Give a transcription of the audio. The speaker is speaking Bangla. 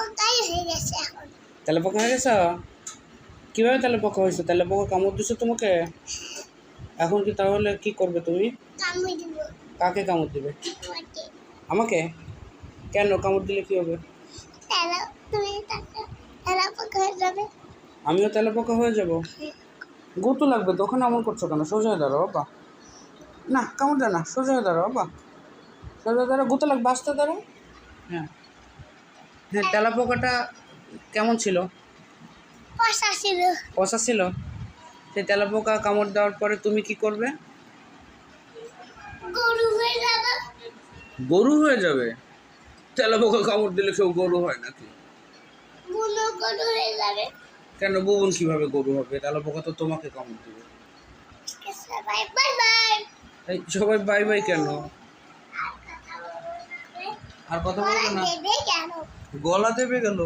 পোকাই হয়ে গেছে এখন। তেলে পোকা হয়ে গেছো? কীভাবে তেলে পোকা হয়েছে? তেলে পোকা কামড় দিছে তোমাকে? এখন কি তাহলে কি করবে তুমি? কামড় দিব। কাকে কামড় দিবে? আমাকে। কেন? কামড় দিলে কি হবে? আমিও তেলে পোকা হয়ে যাব? গুতো লাগবে তখন এমন করছ কেন? সোজা হয়ে দাঁড়াও বাবা না কামড় দেয় না সোজা হয়ে দাঁড়াও বাবা সোজা দাঁড়াও গুতো লাগবে আসতে দাঁড়াও। হ্যাঁ। হ্যাঁ তেলা পোকাটা কেমন ছিল? পয়সা ছিল। পচা ছিল? সেই তেলা পোকা কামড় দেওয়ার পরে তুমি কি করবে? গরু হয়ে যাবে। গরু হয়ে যাবে? তেলা পোকা কামড় দিলে কেউ গরু হয় নাকি? গরু হয়ে যাবে। কেন বুবন কীভাবে গরু হবে? তেলা পোকা তো তোমাকে কামড় দিবে। সবাই বাই বাই এই সবাই বাই বাই কেন? আর কথা বলব না? গলা দেবে গেল